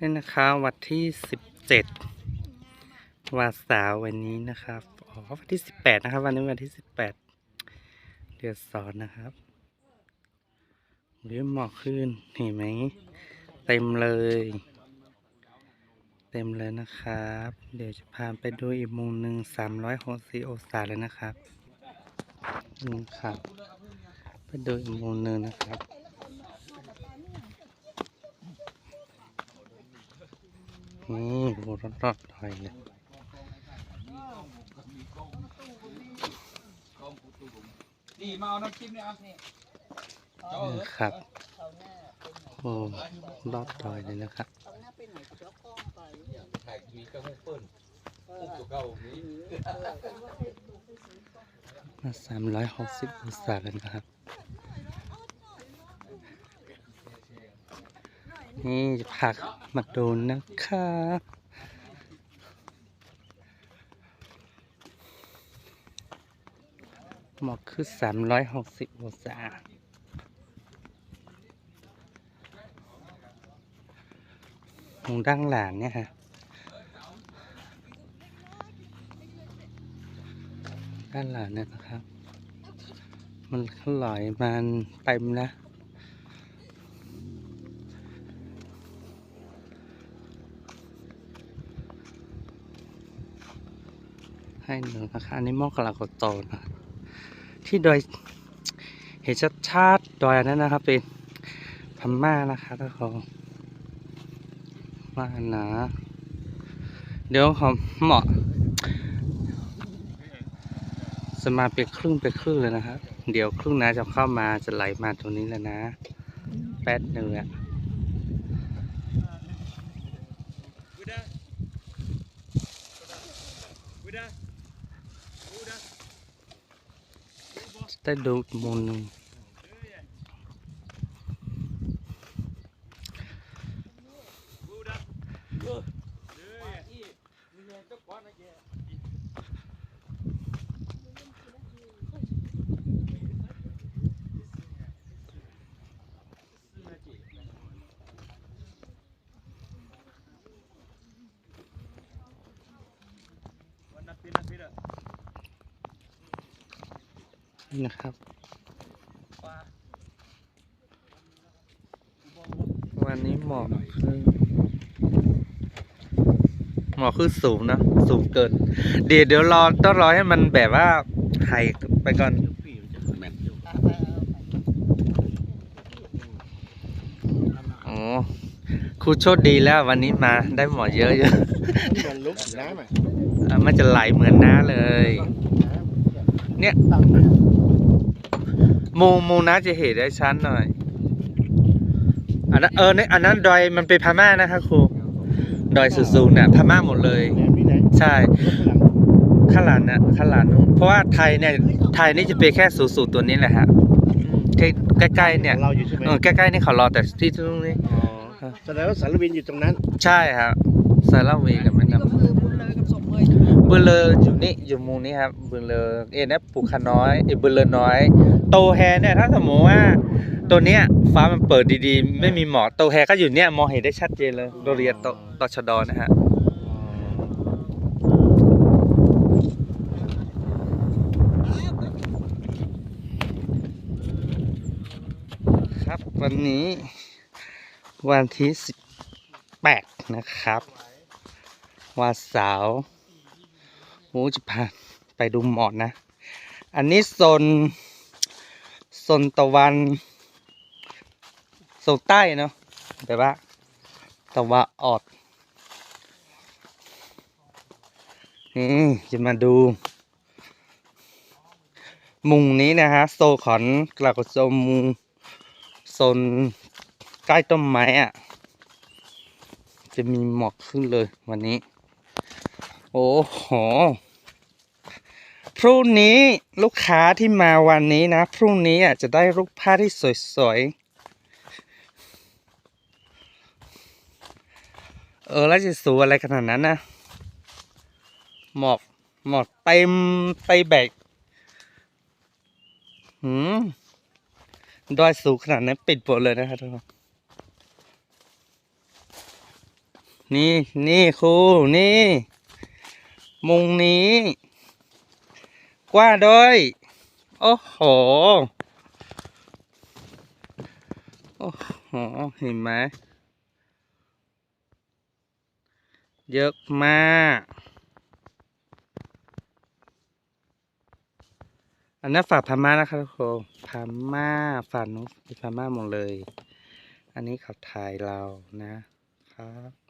นี่นะครับวันที่สิบเจ็ดวันเสาร์วันนี้นะครับอ๋อวันที่สิบแปดนะครับ วันนี้วันที่สิบแปดเดือนสอนนะครับเรือหมอกขึ้นเห็นไหมเต็มเลย เต็มเลยนะครับ เดี๋ยวจะพาไปดูอีกมุมหนึ่งสามร้อยหกสิบองศาเลยนะครับนี่ครับ ไปดูอีกมุมหนึ่งนะครับ นี่บูรอดรอดๆหน่อยเลยนี่มาเอาน้ำจิ้มเนี่ยเอานี่เจ้าเออครับ โอ้รอดดอยเลยนะครับถ่ายมีกระหุ้งเปิ้ลปุ๊บตัวเก่านี้มาสามร้อยหกสิบองศาเลยนะครับ นี่จะพามาดูนะครับหมอกคือสามร้อยหกสิบองศาตรงด้านหลังเนี่ยฮะด้านหลังเนี่ยนะครับ มันไหลมันเต็มแล้ว ให้หนึ่งนะคะอันนี้มอกกะลากโตนะที่ดอยเห็นชัดชาติดอยนั้นนะครับ เป็นพม่านะคะทุกคนมานะเดี๋ยวผมเหมาะจะมาเป็นครึ่งเป็นครึ่งเลยนะครับ เดี๋ยวครึ่งน้ำจะเข้ามาจะไหลมาตรงนี้แล้วนะ แป๊ดหนึ่งอะ ได้ดูมุมหนึ่ง นี่นะครับวันนี้หมอกคือหมอกคือสูงนะ สูงเกิน เดี๋ยวเดี๋ยวรอต้องรอให้มันแบบว่าหายไปก่อนโอ้ครูโชคดีแล้ววันนี้มาได้หมอเยอะเยอะมันลุกน้ำอะอะมันจะไหลเหมือนน้าเลย เนี่ย มูมูน้าจะเห็นได้ชัดหน่อย อันนั้นเออเนี่ยอันนั้นดอยมันเป็นพม่านะคะครูดอยสูงๆเนี่ยพม่าหมดเลยแหนมนี่ไหนใช่รถข้างหลังข้างหลังนะข้างหลังนู้นเพราะว่าไทยเนี่ยไทยนี่จะเป็นแค่สูงๆตัวนี้แหละฮะอืมใกล้ๆเนี่ยเราอยู่ใช่ไหมเออใกล้ๆนี่เขารอแต่ที่ตรงนี้อ๋อแสดงว่าสารวินอยู่ตรงนั้น ใช่ครับสารวีกับแม่นี่น้ำ ก็คือบุญเลยกับสมเมยบุญเลออยู่นี่อยู่มุมนี้ครับบุญเลอเอ็นนะปูขาน้อยเอยบุญเลอน้อย โตแฮเนี่ยถ้าสมมติว่าตัวเนี้ยฟ้ามันเปิดดีๆ ไม่มีหมอกโตแฮก็อยู่เนี่ยมองเห็นได้ชัดเจนเลยโรงเรียนตตชดนะฮะครับวันนี้ วันที่สิบแปดนะครับ วันเสาร์ โอ้จะพาไปดูหมอกนะ อันนี้โซนโซนตะวันโซนใต้เนาะแต่ว่าตะวันออกนี่จะมาดู มุงนี้นะฮะโซของกลากโซมุงโซนใกล้ต้นไม้อะจะมีหมอกขึ้นเลยวันนี้ โอ้โห พรุ่งนี้ลูกค้าที่มาวันนี้นะ พรุ่งนี้อะจะได้รูปภาพที่สวยๆ เออ แล้วจะสวยอะไรขนาดนั้นนะ หมอก หมอกเต็มไปแบกหืมดอยสูงขนาดนั้นปิดหมดเลยนะครับทุกคนนี่ นี่ครูนี่ มุงนี้ กว้าด้วย โอ้โห โอ้โห เห็นไหม เยอะมากอันนั้ฝากพม่านะคะทุกคนพม่าฝากน้องพม่าหมดเลย อันนี้เขาถ่ายเรานะครับ